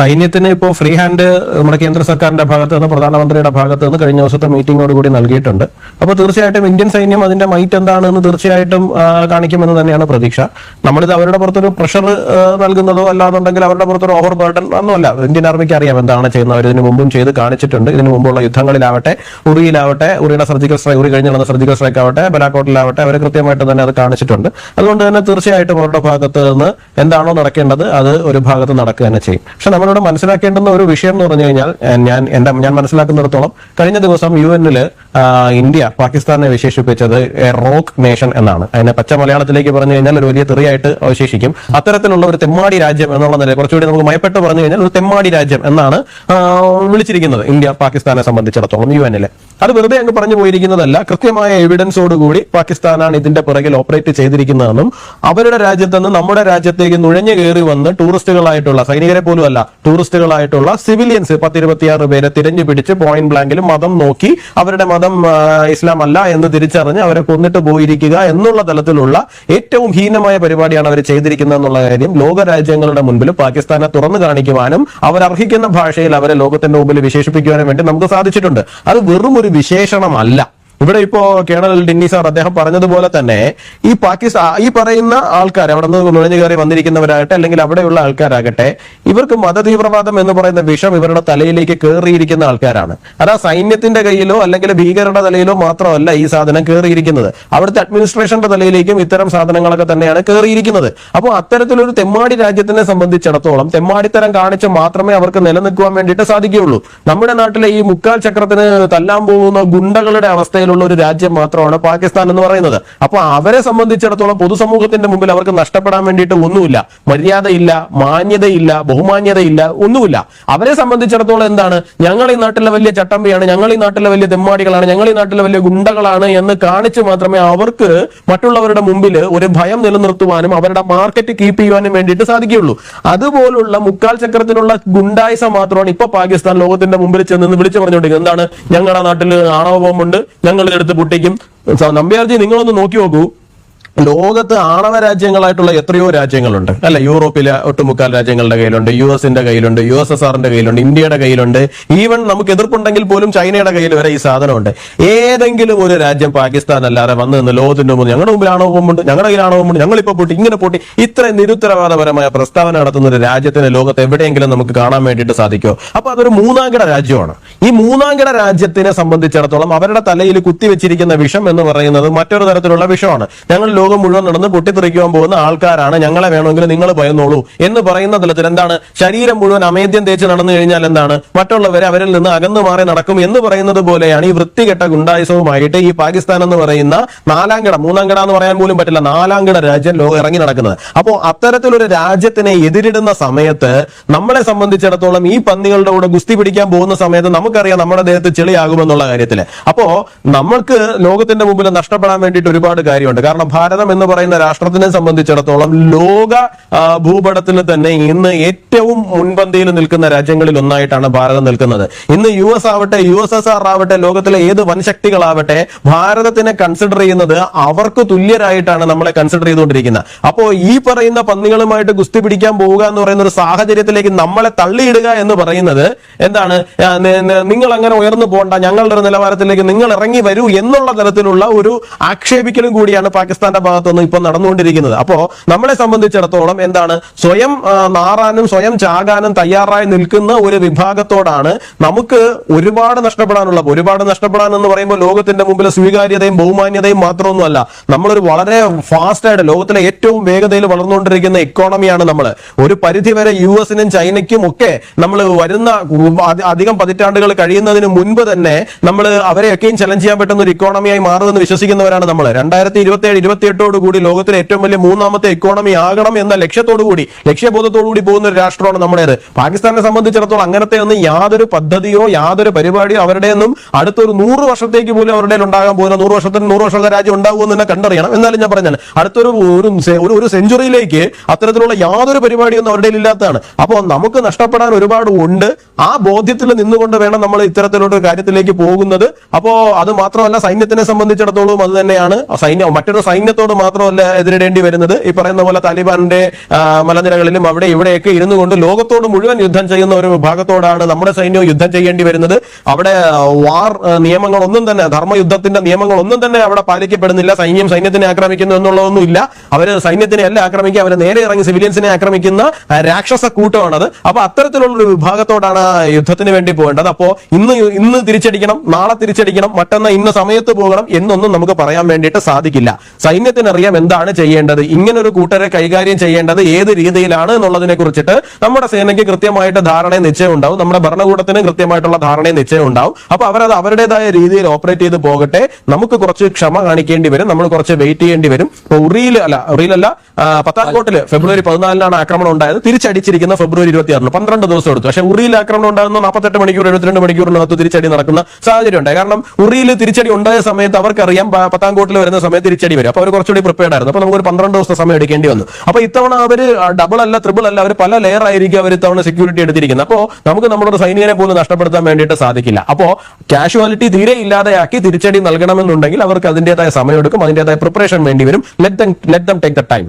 സൈന്യത്തിന് ഇപ്പോൾ free hand നമ്മുടെ കേന്ദ്ര സർക്കാരിന്റെ ഭാഗത്ത് നിന്ന് പ്രധാനമന്ത്രിയുടെ ഭാഗത്ത് നിന്ന് കഴിഞ്ഞ ദിവസത്തെ മീറ്റിംഗോട് കൂടി നൽകിയിട്ടുണ്ട്. അപ്പോൾ തീർച്ചയായിട്ടും ഇന്ത്യൻ സൈന്യം അതിന്റെ മൈറ്റ് എന്താണെന്ന് തീർച്ചയായിട്ടും കാണിക്കുമെന്ന് തന്നെയാണ് പ്രതീക്ഷ. നമ്മളിത് അവരുടെ പുറത്തൊരു പ്രഷർ നൽകുന്നതോ അല്ലാന്നുണ്ടെങ്കിൽ അവരുടെ പുറത്തൊരു ഓവർ ബർഡൻ ഒന്നുമല്ല. ഇന്ത്യൻ ആർമിക്ക് അറിയാം എന്താണ് ചെയ്യുന്നത്. ഇതിനു മുമ്പും ചെയ്ത് കാണിച്ചിട്ടുണ്ട്. ഇതിനു മുമ്പുള്ള യുദ്ധങ്ങളിലാവട്ടെ ഉറിയിലാവട്ടെ ഉറിയുടെ സർജിക്കൽ സ്ട്രൈക്ക് ഉറി കഴിഞ്ഞ സർജിക്കൽ സ്ട്രൈക്ക് ആവട്ടെ ബലാക്കോട്ടിലാവട്ടെ അവർ കൃത്യമായിട്ട് തന്നെ അത് കാണിച്ചിട്ടുണ്ട്. അതുകൊണ്ട് തന്നെ തീർച്ചയായിട്ടും അവരുടെ ഭാഗത്ത് നിന്ന് എന്താണോ നടക്കേണ്ടത് അത് ഒരു ഭാഗത്ത് നടക്കുക തന്നെ ചെയ്യും. പക്ഷെ നമ്മളിവിടെ മനസ്സിലാക്കേണ്ടുന്ന ഒരു വിഷയം എന്ന് പറഞ്ഞു കഴിഞ്ഞാൽ ഞാൻ എന്റെ ഞാൻ മനസ്സിലാക്കുന്നിടത്തോളം കഴിഞ്ഞ ദിവസം യു എന്നിൽ ഇന്ത്യ പാകിസ്ഥാനെ വിശേഷിപ്പിച്ചത് റോക്ക് നേഷൻ എന്നാണ്. അതിനെ പച്ച മലയാളത്തിലേക്ക് പറഞ്ഞു കഴിഞ്ഞാൽ ഒരു വലിയ തെറിയായിട്ട് അവശേഷിക്കും. അത്തരത്തിലുള്ള ഒരു തെമ്മാടി രാജ്യം എന്നുള്ള നില കുറച്ചുകൂടി നമുക്ക് മയപ്പെട്ട് പറഞ്ഞു കഴിഞ്ഞാൽ ഒരു തെമ്മാടി രാജ്യം എന്നാണ് വിളിച്ചിരിക്കുന്നത് ഇന്ത്യ പാകിസ്ഥാനെ സംബന്ധിച്ചിടത്തോളം യു എന്നിൽ അത് വെറുതെ അങ്ങ് പറഞ്ഞു പോയിരിക്കുന്നതല്ല. കൃത്യമായ എവിഡൻസോടുകൂടി പാകിസ്ഥാനാണ് ഇതിന്റെ പുറകിൽ ഓപ്പറേറ്റ് ചെയ്തിരിക്കുന്നതെന്നും അവരുടെ രാജ്യത്ത് നിന്ന് നമ്മുടെ രാജ്യത്തേക്ക് നുഴഞ്ഞു കയറി വന്ന് ടൂറിസ്റ്റുകളായിട്ടുള്ള സൈനികരെ പോലും അല്ല ടൂറിസ്റ്റുകളായിട്ടുള്ള സിവിലിയൻസ് പത്തിരുപത്തിയാറ് പേരെ തിരഞ്ഞു പിടിച്ച് പോയിന്റ് ബ്ലാങ്കിൽ മതം നോക്കി അവരുടെ മതം ഇസ്ലാം അല്ല എന്ന് തിരിച്ചറിഞ്ഞ് അവരെ കൊന്നിട്ട് പോയിരിക്കുക എന്നുള്ള തലത്തിലുള്ള ഏറ്റവും ഹീനമായ പരിപാടിയാണ് അവർ ചെയ്തിരിക്കുന്നത് എന്നുള്ള കാര്യം ലോക രാജ്യങ്ങളുടെ മുൻപിൽ പാകിസ്ഥാനെ തുറന്നു കാണിക്കുവാനും അവർ അർഹിക്കുന്ന ഭാഷയിൽ അവരെ ലോകത്തിന്റെ മുമ്പിൽ വിശേഷിപ്പിക്കുവാനും വേണ്ടി നമുക്ക് സാധിച്ചിട്ടുണ്ട്. അത് വെറും ഒരു വിശേഷണമല്ല. ഇവിടെ ഇപ്പോ കേണൽ ഡിന്നി സാർ അദ്ദേഹം പറഞ്ഞതുപോലെ തന്നെ ഈ പാകിസ്ഥാൻ ഈ പറയുന്ന ആൾക്കാർ അവിടെ നിന്ന് നുഴഞ്ഞു കയറി വന്നിരിക്കുന്നവരാകട്ടെ അല്ലെങ്കിൽ അവിടെയുള്ള ആൾക്കാരാകട്ടെ ഇവർക്ക് മതതീവ്രവാദം എന്ന് പറയുന്ന വിഷം ഇവരുടെ തലയിലേക്ക് കയറിയിരിക്കുന്ന ആൾക്കാരാണ്. അതാ സൈന്യത്തിന്റെ കയ്യിലോ അല്ലെങ്കിൽ ഭീകരരുടെ തലയിലോ മാത്രമല്ല ഈ സാധനം കയറിയിരിക്കുന്നത് അവിടുത്തെ അഡ്മിനിസ്ട്രേഷന്റെ തലയിലേക്കും ഇത്തരം സാധനങ്ങളൊക്കെ തന്നെയാണ് കയറിയിരിക്കുന്നത് അപ്പോൾ അത്തരത്തിലൊരു തെമ്മാടി രാജ്യത്തിനെ സംബന്ധിച്ചിടത്തോളം തെമ്മാടിത്തരം കാണിച്ച് മാത്രമേ അവർക്ക് നിലനിൽക്കുവാൻ വേണ്ടിയിട്ട് സാധിക്കുകയുള്ളൂ. നമ്മുടെ നാട്ടിലെ ഈ മുക്കാൽ ചക്രത്തിന് തല്ലാൻ പോകുന്ന ഗുണ്ടകളുടെ അവസ്ഥയിലുള്ള ഒരു രാജ്യം മാത്രമാണ് പാകിസ്ഥാൻ എന്ന് പറയുന്നത്. അപ്പൊ അവരെ സംബന്ധിച്ചിടത്തോളം പൊതുസമൂഹത്തിന്റെ മുമ്പിൽ അവർക്ക് നഷ്ടപ്പെടാൻ വേണ്ടിയിട്ട് ഒന്നുമില്ല. മര്യാദയില്ല മാന്യതയില്ല ബഹുമാന്യതയില്ല ഒന്നുമില്ല. അവരെ സംബന്ധിച്ചിടത്തോളം എന്താണ്? ഞങ്ങൾ ഈ നാട്ടിലെ വലിയ ചട്ടമ്പിയാണ് ഞങ്ങൾ ഈ നാട്ടിലെ വലിയ തെമ്മാടികളാണ് ഞങ്ങൾ ഈ നാട്ടിലെ വലിയ ഗുണ്ടകളാണ് എന്ന് കാണിച്ച് മാത്രമേ അവർക്ക് മറ്റുള്ളവരുടെ മുമ്പിൽ ഒരു ഭയം നിലനിർത്തുവാനും അവരുടെ മാർക്കറ്റ് കീപ്പ് ചെയ്യുവാനും വേണ്ടിയിട്ട് സാധിക്കുകയുള്ളൂ. അതുപോലുള്ള മുക്കാൽ ചക്രത്തിലുള്ള ഗുണ്ടായിസ മാത്രമാണ് ഇപ്പൊ പാകിസ്ഥാൻ ലോകത്തിന്റെ മുമ്പിൽ ചെന്ന് വിളിച്ചു പറഞ്ഞുകൊണ്ടിരിക്കുന്നത്. എന്താണ്? ഞങ്ങളുടെ നാട്ടിൽ ആണവ ബോംബുണ്ട് ഞങ്ങൾ ഇതെടുത്ത് പൊട്ടിക്കും. സ- നമ്പ്യാർജി നിങ്ങളൊന്ന് നോക്കി നോക്കൂ. ലോകത്ത് ആണവ രാജ്യങ്ങളായിട്ടുള്ള എത്രയോ രാജ്യങ്ങളുണ്ട്. അല്ല? യൂറോപ്പിലെ ഒട്ടുമുക്കാൽ രാജ്യങ്ങളുടെ കയ്യിലുണ്ട്. യു എസിന്റെ കയ്യിലുണ്ട്. യു എസ് എസ് ആറിന്റെ കയ്യിലുണ്ട്. ഇന്ത്യയുടെ കയ്യിലുണ്ട്. ഈവൻ നമുക്ക് എതിർപ്പുണ്ടെങ്കിൽ പോലും ചൈനയുടെ കയ്യിൽ വരെ ഈ സാധനമുണ്ട്. ഏതെങ്കിലും ഒരു രാജ്യം പാകിസ്ഥാൻ അല്ലാതെ വന്ന് നിന്ന് ലോകത്തിന്റെ മുമ്പ് ഞങ്ങളുടെ മുമ്പിൽ ആണവ ബോംബുണ്ട് ഞങ്ങളുടെ കയ്യിൽ ഞങ്ങൾ ഇപ്പൊ പൊട്ടി ഇങ്ങനെ പൊട്ടി ഇത്ര നിരുത്തരവാദപരമായ പ്രസ്താവന നടത്തുന്ന ഒരു രാജ്യത്തിന് ലോകത്ത് എവിടെയെങ്കിലും നമുക്ക് കാണാൻ വേണ്ടിയിട്ട് സാധിക്കുമോ? അപ്പൊ അതൊരു മൂന്നാംകിട രാജ്യമാണ്. ഈ മൂന്നാംകിട രാജ്യത്തിനെ സംബന്ധിച്ചിടത്തോളം അവരുടെ തലയിൽ കുത്തിവെച്ചിരിക്കുന്ന വിഷം എന്ന് പറയുന്നത് മറ്റൊരു തരത്തിലുള്ള വിഷമാണ്. ഞങ്ങൾ ലോകം മുഴുവൻ നടന്ന് പൊട്ടിത്തെറിക്കുവാൻ പോകുന്ന ആൾക്കാരാണ്. ഞങ്ങളെ വേണമെങ്കിൽ നിങ്ങൾ ഭയന്നോളൂ എന്ന് പറയുന്ന തലത്തിൽ എന്താണ്? ശരീരം മുഴുവൻ അമേദ്യം തേച്ച് നടന്നു കഴിഞ്ഞാൽ എന്താണ്? മറ്റുള്ളവരെ അവരിൽ നിന്ന് അകന്നു മാറി നടക്കും എന്ന് പറയുന്നത് പോലെയാണ് ഈ വൃത്തികെട്ട ഗുണ്ടായുസവുമായിട്ട് ഈ പാകിസ്ഥാൻ എന്ന് പറയുന്ന നാലാം കിട മൂന്നാം കിട എന്ന് പറയാൻ പോലും പറ്റില്ല. നാലാം കിട രാജ്യം ലോകം ഇറങ്ങി നടക്കുന്നത്. അപ്പോൾ അത്തരത്തിലൊരു രാജ്യത്തിനെ എതിരിടുന്ന സമയത്ത് നമ്മളെ സംബന്ധിച്ചിടത്തോളം ഈ പന്നികളുടെ കൂടെ ഗുസ്തി പിടിക്കാൻ പോകുന്ന സമയത്ത് നമുക്കറിയാം നമ്മുടെ ദേഹത്ത് ചെളിയാകുമെന്നുള്ള കാര്യത്തിൽ അപ്പോ നമ്മൾക്ക് ലോകത്തിന്റെ മുമ്പിൽ നഷ്ടപ്പെടാൻ വേണ്ടിയിട്ട് ഒരുപാട് കാര്യമുണ്ട്. കാരണം എന്ന് പറയുന്ന രാഷ്ട്രത്തിനെ സംബന്ധിച്ചിടത്തോളം ലോക ഭൂപടത്തിൽ തന്നെ ഇന്ന് ഏറ്റവും മുൻപന്തിയിൽ നിൽക്കുന്ന രാജ്യങ്ങളിൽ ഒന്നായിട്ടാണ് ഭാരതം നിൽക്കുന്നത്. ഇന്ന് യു എസ് ആവട്ടെ യു എസ് എസ് ആർ ആവട്ടെ ലോകത്തിലെ ഏത് വൻശക്തികളാവട്ടെ ഭാരതത്തിനെ കൺസിഡർ ചെയ്യുന്നത് അവർക്ക് തുല്യരായിട്ടാണ് നമ്മളെ കൺസിഡർ ചെയ്തുകൊണ്ടിരിക്കുന്നത്. അപ്പോ ഈ പറയുന്ന പന്നികളുമായിട്ട് ഗുസ്തി പിടിക്കാൻ പോവുക എന്ന് പറയുന്ന ഒരു സാഹചര്യത്തിലേക്ക് നമ്മളെ തള്ളിയിടുക എന്ന് പറയുന്നത് എന്താണ്? നിങ്ങൾ അങ്ങനെ ഉയർന്നു പോകണ്ട ഞങ്ങളുടെ ഒരു നിലവാരത്തിലേക്ക് നിങ്ങൾ ഇറങ്ങി വരൂ എന്നുള്ള തരത്തിലുള്ള ഒരു ആക്ഷേപിക്കലും കൂടിയാണ് പാകിസ്ഥാന്റെ ഭാഗത്തുനിന്ന് ഇപ്പൊ നടന്നുകൊണ്ടിരിക്കുന്നത്. അപ്പോ നമ്മളെ സംബന്ധിച്ചിടത്തോളം എന്താണ്? സ്വയം നാറാനും സ്വയം ചാകാനും തയ്യാറായി നിൽക്കുന്ന ഒരു വിഭാഗത്തോടാണ് നമുക്ക് ഒരുപാട് നഷ്ടപ്പെടാനുള്ള ഒരുപാട് നഷ്ടപ്പെടാൻ എന്ന് പറയുമ്പോൾ ലോകത്തിന്റെ മുമ്പിൽ സ്വീകാര്യതയും ബഹുമാന്യതയും മാത്രമൊന്നുമല്ല. നമ്മളൊരു വളരെ ഫാസ്റ്റ് ആയിട്ട് ലോകത്തിലെ ഏറ്റവും വേഗതയിൽ വളർന്നുകൊണ്ടിരിക്കുന്ന ഇക്കോണമിയാണ് നമ്മൾ. ഒരു പരിധി വരെ യു എസിനും ചൈനയ്ക്കും ഒക്കെ നമ്മൾ വരുന്ന അധികം പതിറ്റാണ്ടുകൾ കഴിയുന്നതിന് മുൻപ് തന്നെ നമ്മൾ അവരെയൊക്കെയും ചലഞ്ച് ചെയ്യാൻ പറ്റുന്ന ഒരു ഇക്കോണമിയായി മാറുമെന്ന് വിശ്വസിക്കുന്നവരാണ് നമ്മൾ. രണ്ടായിരത്തി ഇരുപത്തി ഏഴ് ഇരുപത്തി കൂടി ലോകത്തിലെ ഏറ്റവും വലിയ മൂന്നാമത്തെ ഇക്കോണമി ആകണം എന്ന ലക്ഷ്യത്തോടു കൂടി ലക്ഷ്യബോധത്തോടു കൂടി പോകുന്ന ഒരു രാഷ്ട്രമാണ് നമ്മുടേത്. പാകിസ്ഥാനെ സംബന്ധിച്ചിടത്തോളം അങ്ങനത്തെ ഒന്നും യാതൊരു പദ്ധതിയോ യാതൊരു പരിപാടിയോ അവരുടെ ഒന്നും അടുത്തൊരു നൂറ് വർഷത്തേക്ക് പോലും അവരുടെ ഉണ്ടാകാൻ പോകുന്ന നൂറ് വർഷത്തിന് നൂറ് വർഷത്തെ രാജ്യം ഉണ്ടാകുമെന്ന് തന്നെ കണ്ടറിയണം. എന്നാലും ഞാൻ പറഞ്ഞാൽ അടുത്തൊരു ഒരു ഒരു സെഞ്ചുറിയിലേക്ക് അത്തരത്തിലുള്ള യാതൊരു പരിപാടിയൊന്നും അവരുടെ ഇല്ലാത്തതാണ്. അപ്പോൾ നമുക്ക് നഷ്ടപ്പെടാൻ ഒരുപാട് ഉണ്ട്. ആ ബോധ്യത്തിൽ നിന്നുകൊണ്ട് വേണം നമ്മൾ ഇത്തരത്തിലുള്ള ഒരു കാര്യത്തിലേക്ക് പോകുന്നത്. അപ്പോൾ അത് മാത്രമല്ല സൈന്യത്തിനെ സംബന്ധിച്ചിടത്തോളം അത് തന്നെയാണ്. സൈന്യം മറ്റൊരു സൈന്യത്തോട് സൈന്യത്തോട് മാത്രമല്ല എതിരിടേണ്ടി വരുന്നത്. ഈ പറയുന്ന പോലെ താലിബാന്റെ മലനിരകളിലും അവിടെ ഇവിടെയൊക്കെ ഇരുന്നു കൊണ്ട് ലോകത്തോട് മുഴുവൻ യുദ്ധം ചെയ്യുന്ന ഒരു വിഭാഗത്തോടാണ് നമ്മുടെ സൈന്യവും യുദ്ധം ചെയ്യേണ്ടി വരുന്നത്. അവിടെ വാർ നിയമങ്ങളൊന്നും തന്നെ ധർമ്മയുദ്ധത്തിന്റെ നിയമങ്ങളൊന്നും തന്നെ അവിടെ പാലിക്കപ്പെടുന്നില്ല. സൈന്യം സൈന്യത്തിനെ ആക്രമിക്കുന്നു എന്നുള്ളതൊന്നും ഇല്ല. അവർ സൈന്യത്തിനെ അല്ല ആക്രമിക്കുക അവരെ നേരെ ഇറങ്ങി സിവിലിയൻസിനെ ആക്രമിക്കുന്ന രാക്ഷസ കൂട്ടമാണത്. അപ്പൊ അത്തരത്തിലുള്ള ഒരു വിഭാഗത്തോടാണ് യുദ്ധത്തിന് വേണ്ടി പോകേണ്ടത്. അപ്പോ ഇന്ന് ഇന്ന് തിരിച്ചടിക്കണം നാളെ തിരിച്ചടിക്കണം മറ്റന്ന ഇന്ന സമയത്ത് പോകണം എന്നൊന്നും നമുക്ക് പറയാൻ വേണ്ടിയിട്ട് സാധിക്കില്ല. സൈന്യത്തിനറിയാം എന്താണ് ചെയ്യേണ്ടത്. ഇങ്ങനെ ഒരു കൂട്ടരെ കൈകാര്യം ചെയ്യേണ്ടത് ഏത് രീതിയിലാണ് എന്നുള്ളതിനെ കുറിച്ചിട്ട് നമ്മുടെ സേനയ്ക്ക് കൃത്യമായിട്ട് ധാരണയും നിശ്ചയം ഉണ്ടാവും നമ്മുടെ ഭരണകൂടത്തിന് കൃത്യമായിട്ടുള്ള ധാരണയും നിശ്ചയം ഉണ്ടാവും അപ്പൊ അവരത് അവരുടേതായ രീതിയിൽ ഓപ്പറേറ്റ് ചെയ്ത് പോകട്ടെ. നമുക്ക് കുറച്ച് ക്ഷമ കാണിക്കേണ്ടി വരും. നമ്മൾ കുറച്ച് വെയിറ്റ് ചെയ്യേണ്ടി വരും. ഇപ്പൊ ഉറിയിൽ അല്ല ഉറിയിലല്ല പത്താൻകോട്ടിൽ ഫെബ്രുവരി പതിനാലിനാണ് ആക്രമണം ഉണ്ടായത്. തിരിച്ചടിച്ചിരിക്കുന്ന ഫെബ്രുവരി ഇരുപത്തി ആറിന് പന്ത്രണ്ട് ദിവസം എടുത്തു. പക്ഷേ ഉറിയിൽ ആക്രമണം ഉണ്ടാകുന്ന നാൽപ്പത്തെട്ട് മണിക്കൂർ എഴുപത്തിരണ്ട് മണിക്കൂറിനകത്ത് തിരിച്ചടി നടക്കുന്ന സാഹചര്യം ഉണ്ടായി കാരണം ഉറിയിൽ തിരിച്ചടി ഉണ്ടായ സമയത്ത് അവർക്കറിയാം പത്താൻകോട്ടിൽ വരുന്ന സമയത്ത് തിരിച്ചടി വരും. അപ്പൊ അവർ കുറച്ചുകൂടി പ്രിപ്പയർഡ് ആയിരുന്നു. അപ്പൊ നമുക്ക് ഒരു പന്ത്രണ്ട് ദിവസത്തെ സമയം എടുക്കേണ്ടി വന്നു. അപ്പൊ ഇത്തവണ അവർ ഡബിൾ അല്ല ത്രിബിൾ അല്ല അവർ പല ലെയർ ആയിരിക്കും അവർ ഇത്തവണ സെക്യൂരിറ്റി എടുത്തിരിക്കുന്നത്. അപ്പോൾ നമുക്ക് നമ്മുടെ സൈനികനെ പോലും നഷ്ടപ്പെടുത്താൻ വേണ്ടിയിട്ട് സാധിക്കില്ല. അപ്പോ കാഷ്വാലിറ്റി തീരെ ഇല്ലാതെയാക്കി തിരിച്ചടി നൽകണമെന്നുണ്ടെങ്കിൽ അവർക്ക് അതിന്റേതായ സമയം എടുക്കും അതിന്റേതായ പ്രിപ്പറേഷൻ വേണ്ടി വരും. Let let them take the time